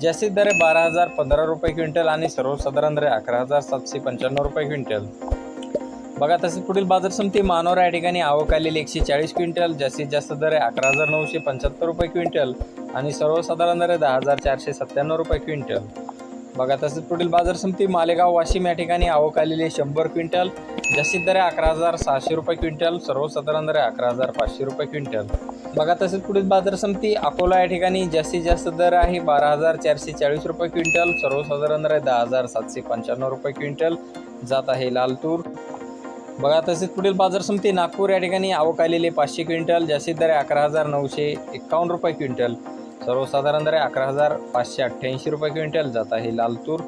जास्तीत दर बारा हजार पंधरा रुपये क्विंटल आणि सर्वसाधारण दर अकरा हजार सातशे पंच्याण्णव रुपये क्विंटल. बघा तसेच पुढील बाजार समिती मानोरा या ठिकाणी आवक आलेली एकशे चाळीस क्विंटल जास्तीत जास्त दर आहे अकरा हजार नऊशे पंच्याहत्तर रुपये क्विंटल आणि सर्वसाधारण दर आहे दहा हजार चारशे सत्त्याण्णव रुपये क्विंटल. बघा तसेच पुढील बाजार समिती मालेगाव वाशिम या ठिकाणी आवक आलेली शंभर क्विंटल जास्तीत दर आहे अकरा हजार सहाशे रुपये क्विंटल सर्वसाधारण दर आहे अकरा हजार पाचशे रुपये क्विंटल. बघा तसेच पुढील बाजार समिती अकोला या ठिकाणी जास्तीत जास्त दर आहे बारा हजार चारशे चाळीस रुपये क्विंटल सर्वसाधारण दर आहे दहा हजार सातशे पंच्याण्णव रुपये क्विंटल. जात आहे लाल तूर बघा तसेच पुढील बाजार समिती नागपूर या ठिकाणी आवक आलेली पाचशे क्विंटल जास्तीत दर आहे अकरा हजार नऊशे एकावन्न रुपये क्विंटल. सर्वसाधारण दर आहे अकरा हजार पाचशे अठ्ठ्याऐंशी रुपये क्विंटल जात आहे लाल तूर